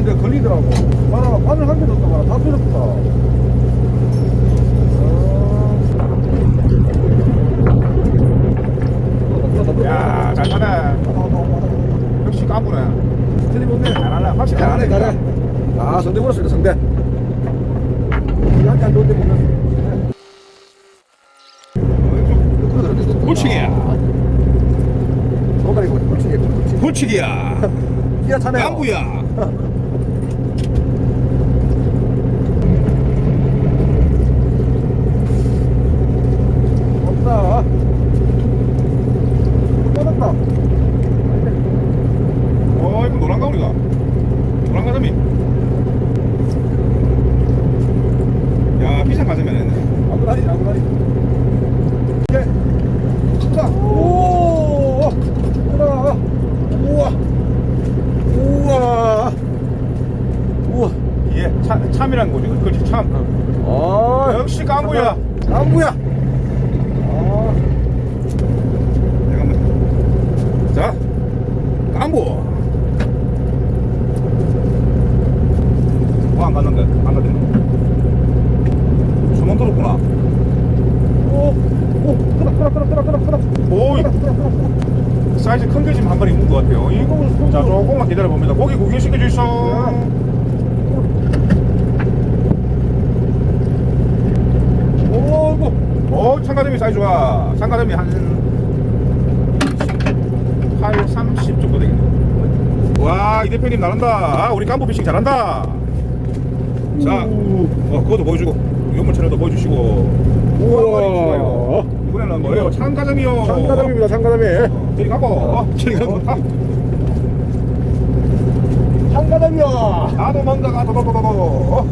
물려있는데 걸리더라고. 봐라, 바늘 한 개도 없다, 봐라. 다 뚫렸다. 야, 잘 타네. 역시 까부네. 틀림없네. 잘하네. 확실히 잘하네. 잘하네. 아, 성대 불었습니다, 성대. 한잔 좋은데 보면. 굴치기야. 도다리 고기, 굴치기, 굴치기. 굴치기야. 기가 차네요. 깜부야. 없다. 뻗었다. 어, 이거 노란 가오리가. 노란 가자미. 야, 비싼 가자미 했네. 아구라리, 아구라리. 예. 자, 오! 우와! 우와! 우와! 우와! 예, 참, 참이란 거지. 그렇지, 참. 아, 역시 깜부야. 안구야! 아, 잠깐만. 자, 깜부. 어, 안 갔는데. 안 갔네. 주문 들었구나. 오! 오! 크다, 크다, 크다, 크다, 크다, 크다. 오이. 크다, 크다, 크다, 크다. 사이즈 큰 게 지금 한 마리 있는 것 같아요. 이- 자, 조금만 기다려 봅니다. 고기 구경시켜 주시오. 오, 이거. 오, 참가점이 사이즈 좋아. 참가점이 한 8, 30 정도 되겠네. 와, 이 대표님 나란다. 아, 우리 깐부 피싱 잘한다. 자, 어, 그것도 보여주고, 유물 채널도 보여주시고. 우와. 좋아요. 이번에는 뭐예요? 참가점이요. 참가담입니다, 참가담이. 어, 저리 가고, 어, 저리 가고. 아, 참가담이야. 나도 뭔가가 도도도도도. 어?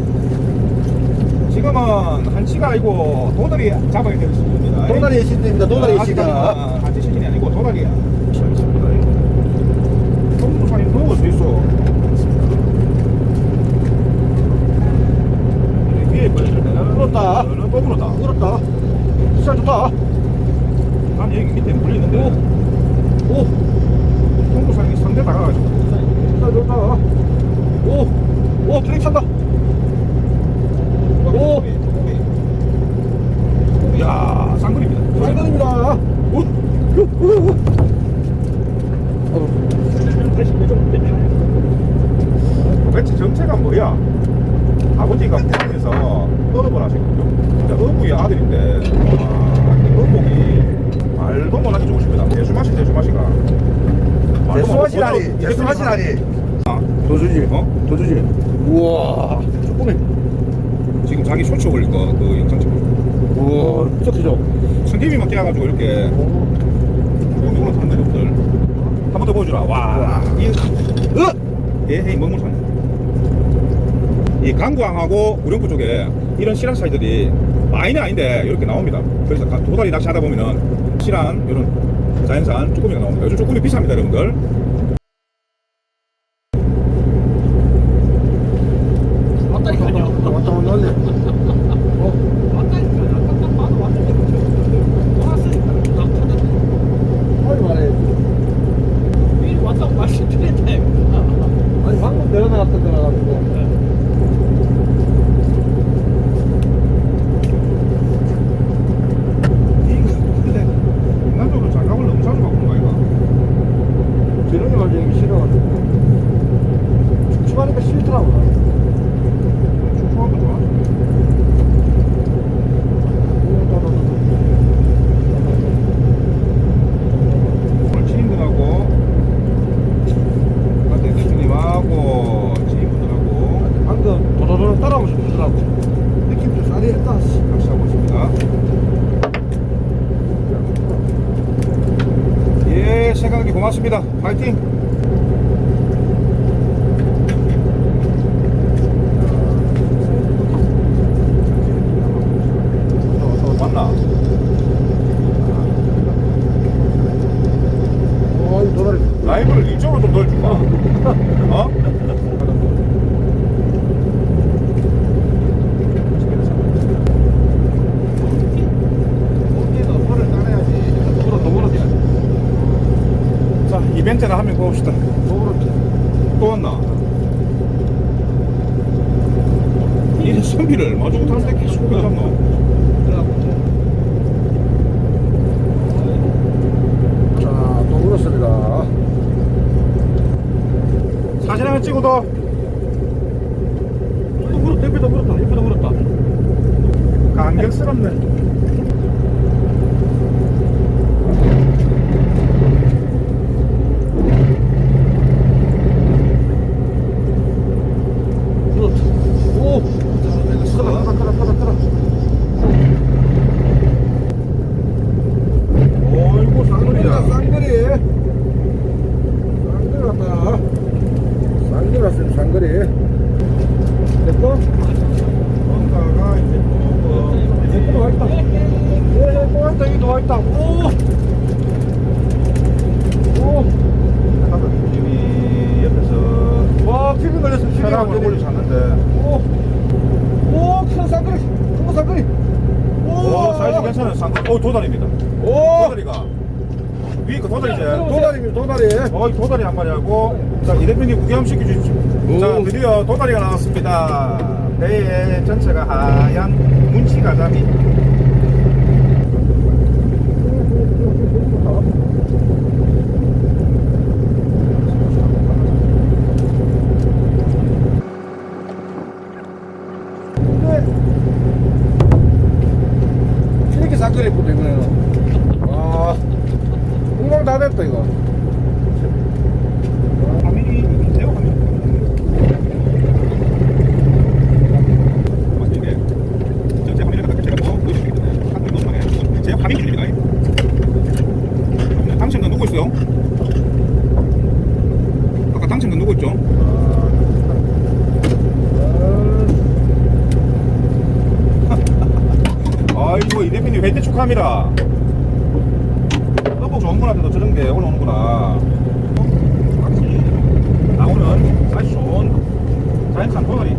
지금은 한치가 아니고 도다리 잡아야 될 수입니다. 도다리의 시대입니다, 도다리의 시대. 한치 시즌이 아니고 도다리야. 너무 많이 먹을 수 있어. 위에 보여줄 때는 불었다. 또 불었다. 울었다. 진짜 좋다. 난 여기 밑에 물리는데. 오! 통구상이 상대 나가가지고. 진짜 좋다. 오! 오, 드링 찬다. 오! 야 쌍거리입니다. 참가담입니다. 오! 오! 오! 도대체 정체가 뭐야? 아버지가 부산에서 어업을 하시거든요. 이제 어부의 아들인데, 아, 이 어복이 말도 못하게 좋으십니다. 대수마시, 대수마시가. 말도 대수하시라니, 못하고 대수하시라니. 아, 도주지. 어? 도주지. 우와. 조금해. 지금 자기 쇼츠 올릴 거, 그 영상 찍고. 우와, 진짜 크죠? 성김이만 깨가지고 이렇게, 여기 올라타는 것들. 한번 더 보여주라. 와, 이, 으! 예, 헤이, 먹물 사네. 이 강구항하고 우령구 쪽에 이런 실한 사이들이 많이는 아닌데 이렇게 나옵니다. 그래서 가- 도다리 낚시 하다 보면은 실한 이런 자연산 쭈꾸미가 나옵니다. 요즘 쭈꾸미 비쌉니다, 여러분들. 이벤트나 한명 뽑읍시다. 뽑을게. 뽑았나? 이 선비를 마중 타는데 계속 그러잖아. 자, 또 울었습니다. 사진 하나 찍어도 거의 도다리 한 마리하고 자, 이 대표님 구경 시켜주십시오. 오. 자, 드디어 도다리가 나왔습니다. 배 전체가 하얀 문치 가자미. 축하합니다. 떡국 좋은 분한테도 저런 게 올라오는구나. 나 오늘 날씨 어, 좋은 자연산 동아리